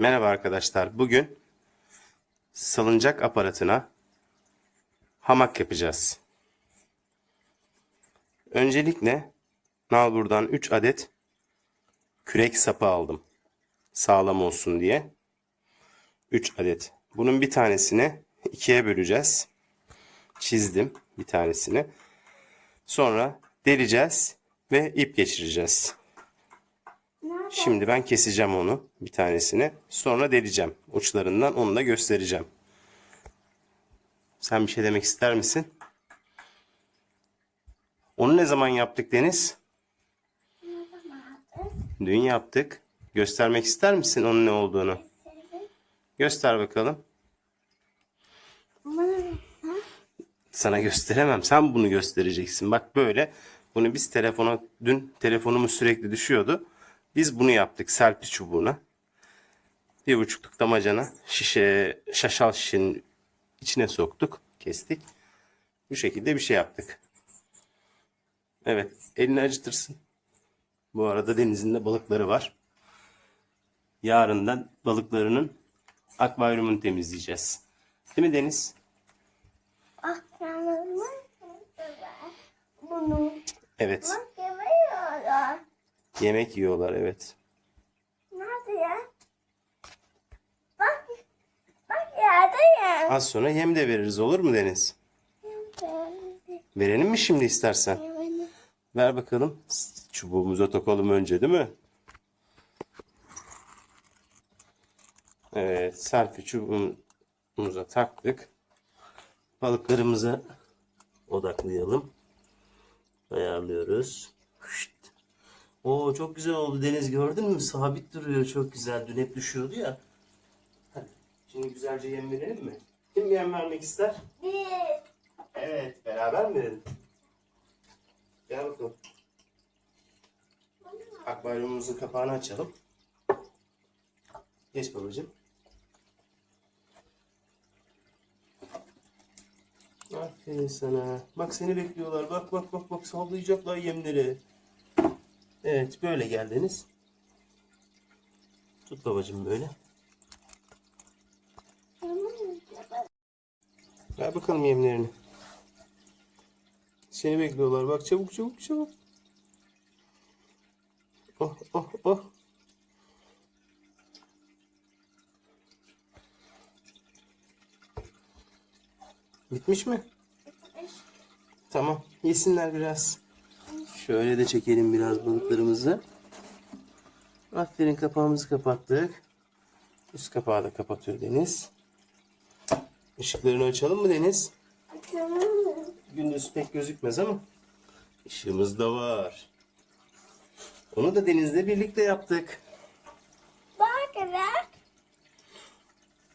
Merhaba arkadaşlar. Bugün salıncak aparatına hamak yapacağız. Öncelikle nalburdan 3 adet kürek sapı aldım. Sağlam olsun diye. 3 adet. Bunun bir tanesini ikiye böleceğiz. Çizdim bir tanesini. Sonra deleceğiz ve ip geçireceğiz. Şimdi ben keseceğim onu bir tanesini. Sonra deleceğim. Uçlarından onu da göstereceğim. Sen bir şey demek ister misin? Onu ne zaman yaptık Deniz? Dün yaptık. Göstermek ister misin onun ne olduğunu? Göster bakalım. Sana gösteremem. Sen bunu göstereceksin. Bak böyle. Bunu biz telefona dün telefonumuz sürekli düşüyordu. Biz bunu yaptık selfie çubuğuna. Bir buçukluk damacana şişe, şaşal şişenin içine soktuk. Kestik. Bu şekilde bir şey yaptık. Evet. Elini acıtırsın. Bu arada denizin de balıkları var. Yarından balıklarının akvaryumunu temizleyeceğiz. Değil mi Deniz? Akranımı bunu Evet. bak. Yemek yiyorlar evet. Nerede ya? Bak, bak yerde ya. Az sonra yem de veririz olur mu Deniz? Verelim mi şimdi istersen? Ver bakalım. Çubuğumuza takalım önce değil mi? Evet, selfie çubuğumuza taktık. Balıklarımıza odaklayalım. Ayarlıyoruz. Şşt. Oo çok güzel oldu Deniz gördün mü? Sabit duruyor çok güzel. Dün hep düşüyordu ya. Hadi şimdi güzelce yem verelim mi? Kim yem vermek ister? Bir, Evet, beraber mi verelim? Gel bakalım. Akvaryumumuzun kapağını açalım. Geç babacığım. Aferin sana. Bak seni bekliyorlar. Bak bak bak bak sallayacaklar yemleri. Evet böyle geldiniz. Tut babacığım böyle. Ver bakalım yemlerini. Seni bekliyorlar. Bak çabuk çabuk çabuk. Oh oh oh. Bitmiş mi? Tamam. Yesinler biraz. Şöyle de çekelim biraz balıklarımızı. Aferin kapağımızı kapattık. Üst kapağı da kapatıyor Deniz. Işıklarını açalım mı Deniz? akranımı. Gündüz pek gözükmez ama ışığımız da var. Onu da denizle birlikte yaptık. Bak bak.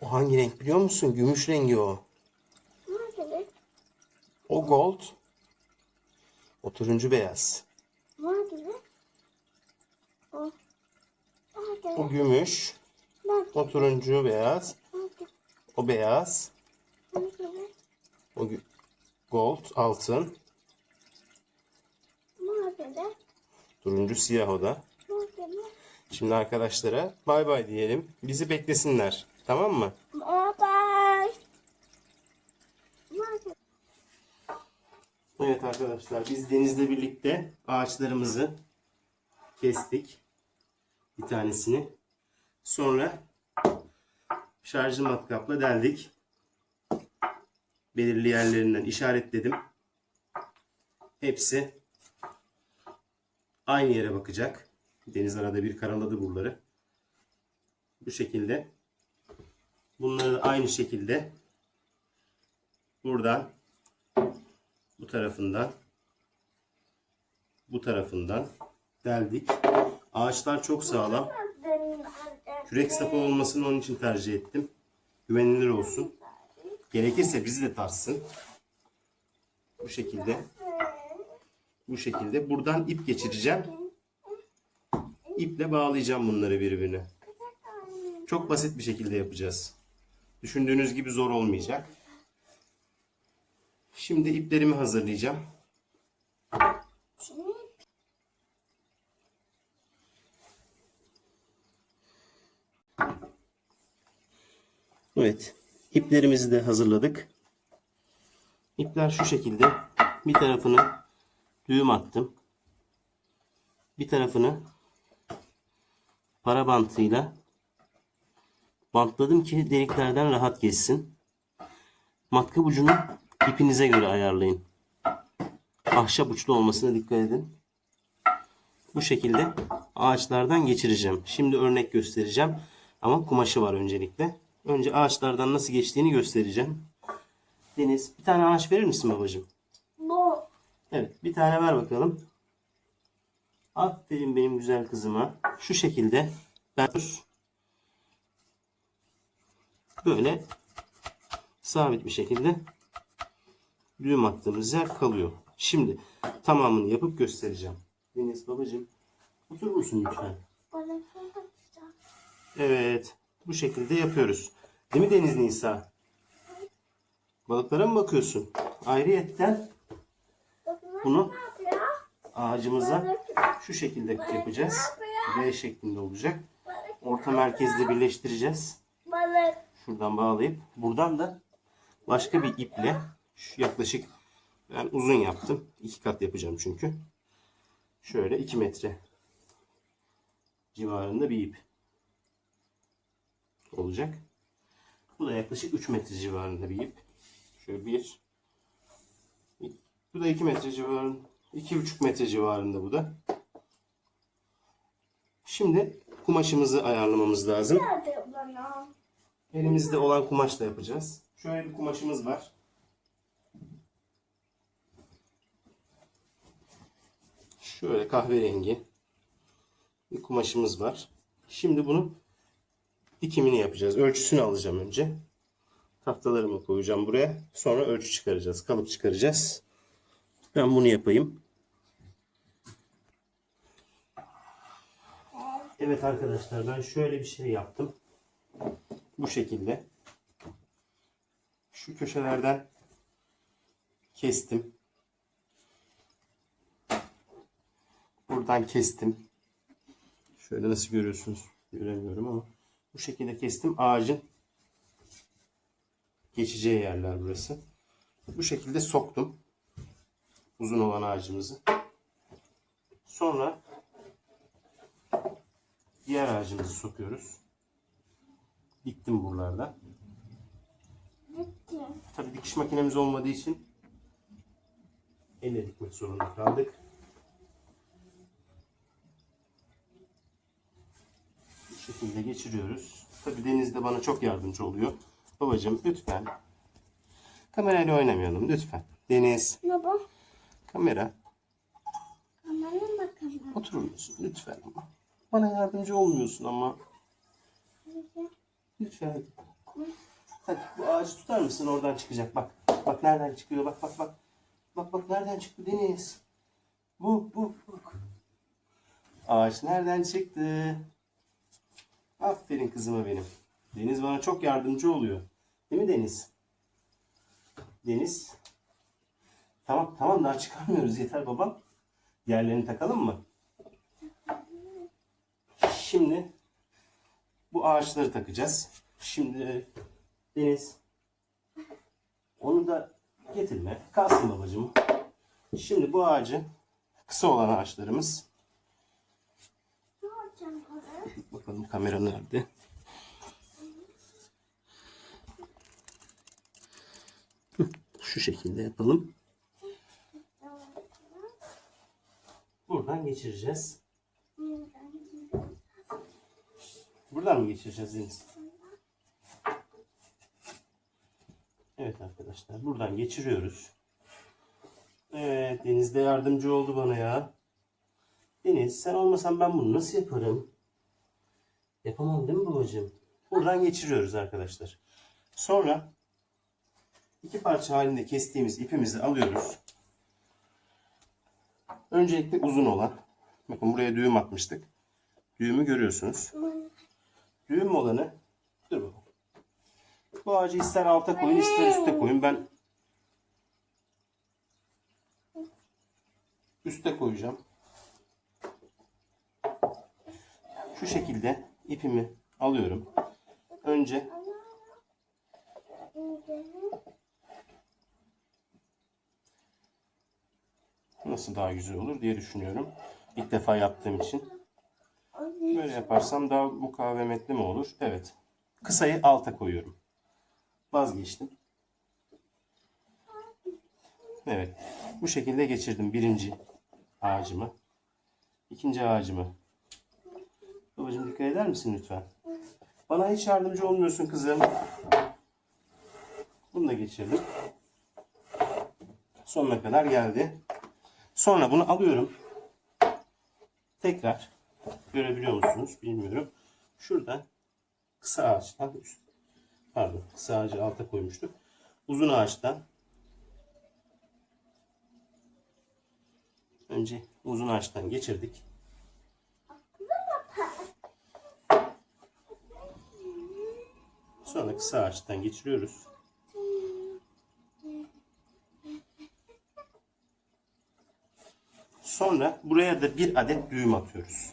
O hangi renk biliyor musun? Gümüş rengi o. O gold. O turuncu beyaz. O. O gümüş. O turuncu beyaz. O beyaz. O gold altın. Turuncu siyah o da. Şimdi arkadaşlara bay bay diyelim. Bizi beklesinler. Tamam mı? Bye. Nerede? Evet arkadaşlar biz denizle birlikte ağaçlarımızı kestik. Bir tanesini. Sonra şarjlı matkapla deldik. Belirli yerlerinden işaretledim. Hepsi aynı yere bakacak. Deniz arada bir karaladı buraları. Bu şekilde. Bunları da aynı şekilde buradan bu tarafından bu tarafından deldik. Ağaçlar çok sağlam. Kürek sapı olmasını onun için tercih ettim. Güvenilir olsun. Gerekirse bizi de tarsın. Bu şekilde. Bu şekilde. Buradan ip geçireceğim. İple bağlayacağım bunları birbirine. Çok basit bir şekilde yapacağız. Düşündüğünüz gibi zor olmayacak. Şimdi iplerimi hazırlayacağım. Evet. İplerimizi de hazırladık. İpler şu şekilde. Bir tarafını düğüm attım. Bir tarafını para bantıyla bantladım ki deliklerden rahat geçsin. Matkap ucunu ipinize göre ayarlayın. Ahşap uçlu olmasına dikkat edin. Bu şekilde ağaçlardan geçireceğim. Şimdi örnek göstereceğim. Ama kumaşı var öncelikle. Önce ağaçlardan nasıl geçtiğini göstereceğim. Deniz bir tane ağaç verir misin babacığım? Bu. Evet bir tane ver bakalım. Aferin benim güzel kızıma. Şu şekilde ben böyle sabit bir şekilde düğüm attığımız yer kalıyor. Şimdi tamamını yapıp göstereceğim. Deniz babacığım oturur musun lütfen? Evet. Bu şekilde yapıyoruz. Değil mi Deniz Nisa? Balıklara mı bakıyorsun? Ayrıyetten bunu ağacımıza şu şekilde yapacağız. V şeklinde olacak. Orta merkezde birleştireceğiz. Şuradan bağlayıp buradan da başka bir iple şu yaklaşık ben uzun yaptım. iki kat yapacağım çünkü. Şöyle 2 metre civarında bir ip olacak. Bu da yaklaşık 3 metre civarında bir ip. Şöyle bir bu da 2 metre civarında 2,5 metre civarında bu da. Şimdi kumaşımızı ayarlamamız lazım. Elimizde olan kumaşla yapacağız. Şöyle bir kumaşımız var. Şöyle kahverengi bir kumaşımız var. Şimdi bunu dikimini yapacağız. Ölçüsünü alacağım önce. Tahtalarımı koyacağım buraya. Sonra ölçü çıkaracağız. Kalıp çıkaracağız. Ben bunu yapayım. Evet arkadaşlar ben şöyle bir şey yaptım. Bu şekilde. Şu köşelerden kestim. Buradan kestim. Şöyle nasıl görüyorsunuz göremiyorum ama bu şekilde kestim. Ağacın geçeceği yerler burası. Bu şekilde soktum. Uzun olan ağacımızı. Sonra diğer ağacımızı sokuyoruz. Diktim buralarda. Gitti. Tabii dikiş makinemiz olmadığı için elle dikmek zorunda kaldık. Şekilde geçiriyoruz. Tabii Deniz de bana çok yardımcı oluyor. Babacığım lütfen. Kamerayla oynamayalım lütfen. Deniz, bu? kamera. Kameraya bakalım. Oturur musun lütfen ama. Bana yardımcı olmuyorsun ama. Lütfen. Hadi bu ağacı tutar mısın? Oradan çıkacak. Bak. Bak nereden çıkıyor. Bak bak bak. Bak bak nereden çıktı Deniz. Bu bu bu. Ağaç nereden çıktı? Aferin kızıma benim. Deniz bana çok yardımcı oluyor. Değil mi Deniz? Deniz. Tamam tamam daha çıkarmıyoruz yeter babam. Diğerlerini takalım mı? Şimdi bu ağaçları takacağız. Şimdi Deniz onu da getirme. Kalsın babacığım. Şimdi bu ağacı kısa olan ağaçlarımız? Bakalım kamera nerede? Şu şekilde yapalım. Buradan geçireceğiz. Buradan mı geçireceğiz Deniz? Evet arkadaşlar buradan geçiriyoruz. Evet Deniz de yardımcı oldu bana ya. Deniz sen olmasan ben bunu nasıl yaparım? Yapamam değil mi babacığım? Buradan geçiriyoruz arkadaşlar. Sonra iki parça halinde kestiğimiz ipimizi alıyoruz. Öncelikle uzun olan. Bakın buraya düğüm atmıştık. Düğümü görüyorsunuz. Düğüm olanı dur bakalım. Bu ağacı ister alta koyun ister üste koyun. Ben üste koyacağım. Şu şekilde ipimi alıyorum. Önce. Nasıl daha güzel olur diye düşünüyorum. İlk defa yaptığım için. Böyle yaparsam daha mukavemetli mi olur? Evet. Kısayı alta koyuyorum. Vazgeçtim. Evet. Bu şekilde geçirdim birinci ağacımı. İkinci ağacımı. Babacığım dikkat eder misin lütfen? Bana hiç yardımcı olmuyorsun kızım. Bunu da geçirdim. Sonuna kadar geldi. Sonra bunu alıyorum. Tekrar görebiliyor musunuz bilmiyorum. Şuradan kısa ağaçtan üst, pardon kısa ağacı alta koymuştuk. Uzun ağaçtan önce uzun ağaçtan geçirdik. Sonra kısa ağaçtan geçiriyoruz. Sonra buraya da bir adet düğüm atıyoruz.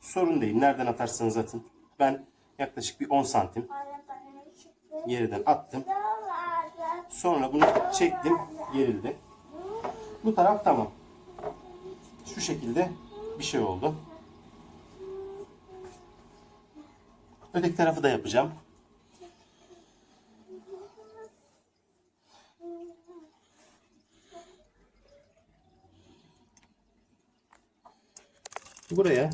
Sorun değil. Nereden atarsanız atın. Ben yaklaşık bir 10 santim geriden attım. Sonra bunu çektim. Gerildi. Bu taraf tamam. Şu şekilde bir şey oldu. Öteki tarafı da yapacağım. Buraya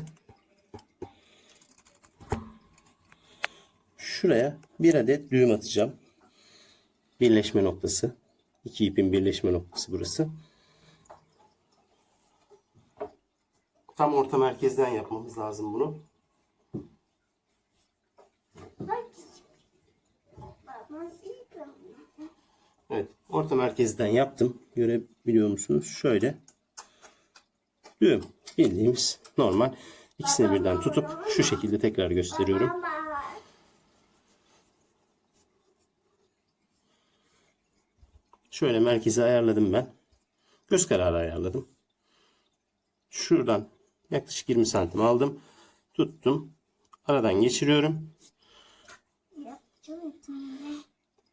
şuraya bir adet düğüm atacağım. Birleşme noktası. İki ipin birleşme noktası burası. Tam orta merkezden yapmamız lazım bunu. Bak. Babam ilk ama. Evet. Orta merkezden yaptım. Görebiliyor musunuz? Şöyle. Düğüm. Bildiğimiz normal. İkisini birden tutup şu şekilde tekrar gösteriyorum. Şöyle merkezi ayarladım ben. Göz kararı ayarladım. Şuradan yaklaşık 20 santim aldım. Tuttum. Aradan geçiriyorum.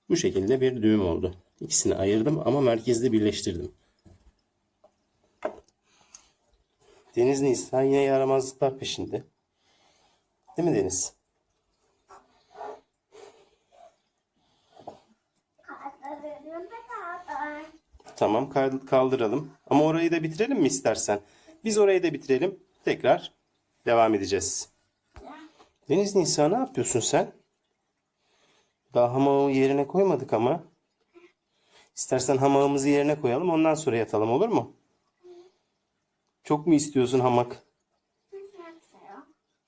Bu şekilde bir düğüm oldu. İkisini ayırdım ama merkezde birleştirdim. Deniz Nisa yine yaramazlıklar peşinde. Değil mi Deniz? Tamam kal- kaldıralım. Ama orayı da bitirelim mi istersen? Biz orayı da bitirelim. Tekrar devam edeceğiz. Deniz Nisa ne yapıyorsun sen? Daha hamağı yerine koymadık ama. İstersen hamağımızı yerine koyalım ondan sonra yatalım olur mu? Çok mu istiyorsun hamak?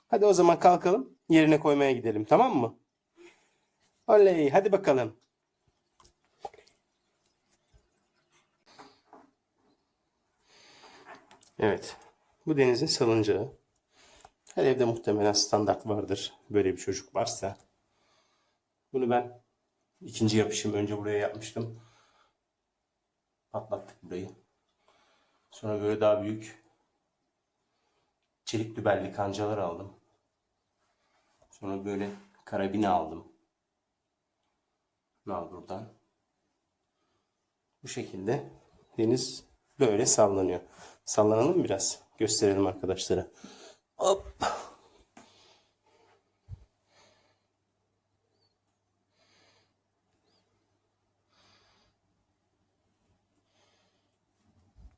Hadi o zaman kalkalım. Yerine koymaya gidelim tamam mı? Oley hadi bakalım. Evet. Bu denizin salıncağı. Her evde muhtemelen standart vardır. Böyle bir çocuk varsa. Bunu ben ikinci yapışım önce buraya yapmıştım. Patlattık burayı. Sonra böyle daha büyük çelik dübelli kancalar aldım. Sonra böyle karabini aldım. Al buradan. Bu şekilde deniz böyle sallanıyor. Sallanalım biraz? Gösterelim arkadaşlara. Hop.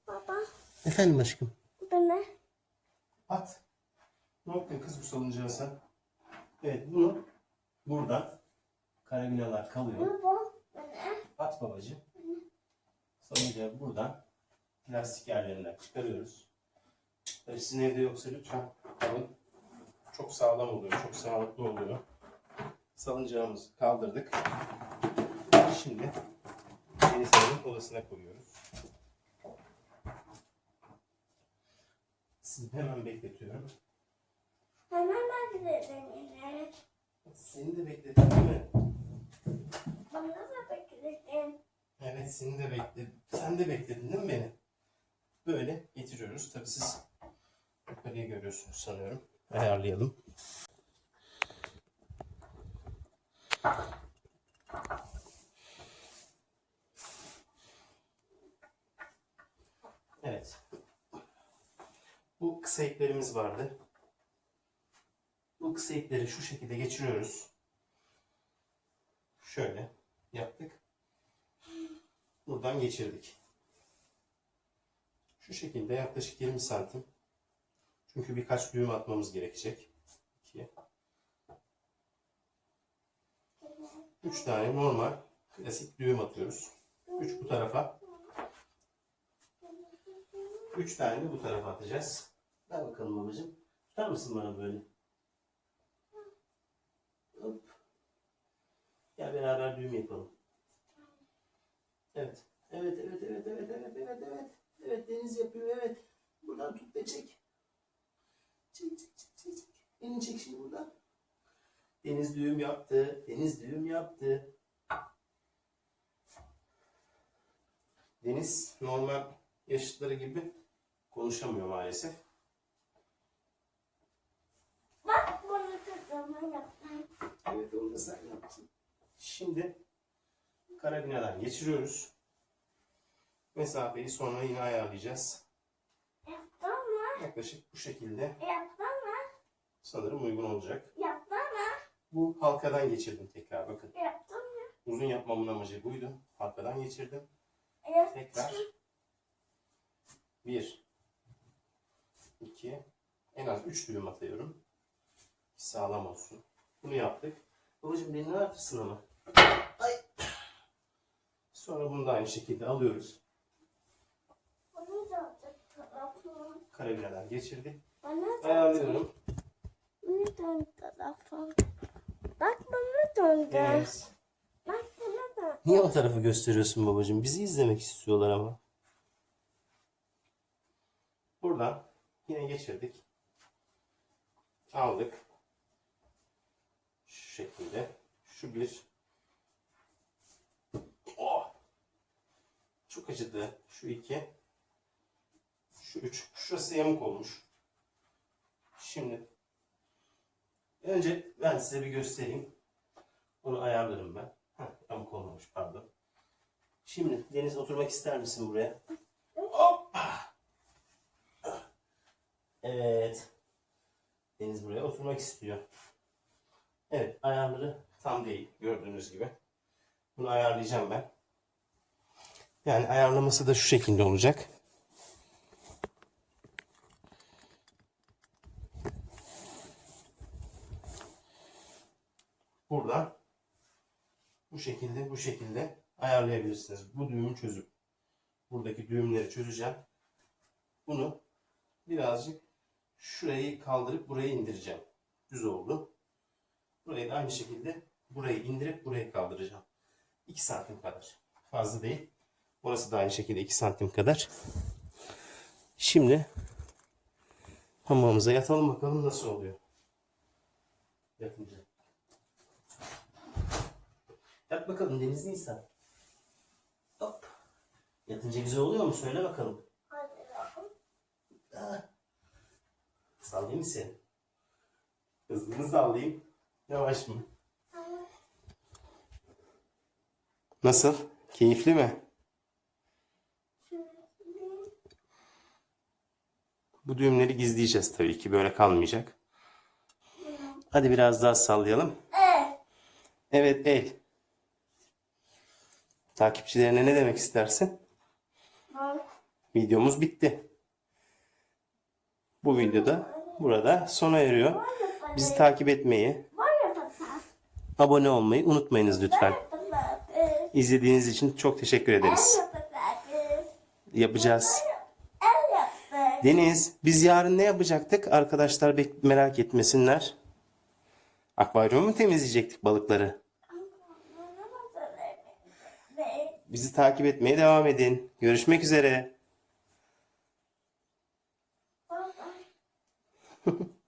Baba. Efendim aşkım. Bu ne? At. Ne yaptın kız bu salıncağı sen? Evet bunu buradan karabinalar kalıyor. Bu bu. Bu ne? At babacığım. Salıncağı buradan plastik yerlerinden çıkarıyoruz. Tabii sizin evde yoksa lütfen alın. Çok sağlam oluyor, çok sağlıklı oluyor. Salıncağımızı kaldırdık. Şimdi Deniz Hanım'ın odasına koyuyoruz. Sizi hemen bekletiyorum. Hemen bekledim yine. Seni de bekledim değil mi? Bana da bekledim. Evet seni de bekledim. Sen de bekledin değil mi beni? Böyle getiriyoruz. Tabii siz yukarıya görüyorsunuz sanıyorum. Ayarlayalım. Kısa iplerimiz vardı. Bu kısa ipleri şu şekilde geçiriyoruz. Şöyle yaptık. Buradan geçirdik. Şu şekilde yaklaşık 20 santim. Çünkü birkaç düğüm atmamız gerekecek. 2 3 tane normal klasik düğüm atıyoruz. 3 bu tarafa. 3 tane de bu tarafa atacağız. Ver bakalım babacığım. Tutar mısın bana böyle? Hop. Gel beraber düğüm yapalım. Evet. Evet, evet, evet, evet, evet, evet, evet. Evet, Deniz yapıyor, evet. Buradan tut ve çek. Çek, çek, çek, çek, çek. Elini çek şimdi buradan. Deniz düğüm yaptı. Deniz düğüm yaptı. Deniz normal yaşıtları gibi konuşamıyor maalesef. Bak bunu kızıma yaptım. Evet onu da sen yaptın. Şimdi karabinadan geçiriyoruz. Mesafeyi sonra yine ayarlayacağız. Yaptın mı? Yaklaşık bu şekilde Yaptın mı? sanırım uygun olacak. Yaptın mı? Bu halkadan geçirdim tekrar bakın. Yaptın mı? Uzun yapmamın amacı buydu. Halkadan geçirdim. Yaptın. Tekrar. Bir. iki, En az üç düğüm atıyorum. Sağlam olsun. Bunu yaptık. Babacığım beni ne yapırsın ama? Ay. Sonra bunu da aynı şekilde alıyoruz. Karabinadan geçirdik. Bana Ayarlıyorum. Bunu dön tarafım. Bak bunu döndü. Evet. Bak bunu döndü. Niye o tarafı gösteriyorsun babacığım? Bizi izlemek istiyorlar ama. Buradan yine geçirdik. Aldık. Şu şekilde. Şu bir. Oh! Çok acıdı. Şu iki. Şu üç. Şurası yamuk olmuş. Şimdi önce ben size bir göstereyim. Onu ayarlarım ben. Heh, yamuk olmamış pardon. Şimdi Deniz oturmak ister misin buraya? Hop! Evet. Deniz buraya oturmak istiyor. Evet ayarları tam değil gördüğünüz gibi. Bunu ayarlayacağım ben. Yani ayarlaması da şu şekilde olacak. Buradan bu şekilde bu şekilde ayarlayabilirsiniz. Bu düğümü çözüp buradaki düğümleri çözeceğim. Bunu birazcık şurayı kaldırıp burayı indireceğim. Düz oldu. Burayı da aynı şekilde burayı indirip burayı kaldıracağım. 2 santim kadar. Fazla değil. Burası da aynı şekilde 2 santim kadar. Şimdi hamamımıza yatalım bakalım nasıl oluyor. Yatınca. Yat bakalım Deniz Nisan. Hop. Yatınca güzel oluyor mu? Söyle bakalım. Hadi bakalım. Ah. Sallayayım mı seni? Hızlı mı sallayayım? Yavaş mı? Nasıl? Keyifli mi? Bu düğümleri gizleyeceğiz tabii ki. Böyle kalmayacak. Hadi biraz daha sallayalım. Evet. El. Takipçilerine ne demek istersin? Videomuz bitti. Bu videoda burada sona eriyor. Bizi takip etmeyi. Abone olmayı unutmayınız lütfen. İzlediğiniz için çok teşekkür ederiz. Yapacağız. Deniz, biz yarın ne yapacaktık? Arkadaşlar merak etmesinler. Akvaryumu mu temizleyecektik balıkları? Bizi takip etmeye devam edin. Görüşmek üzere.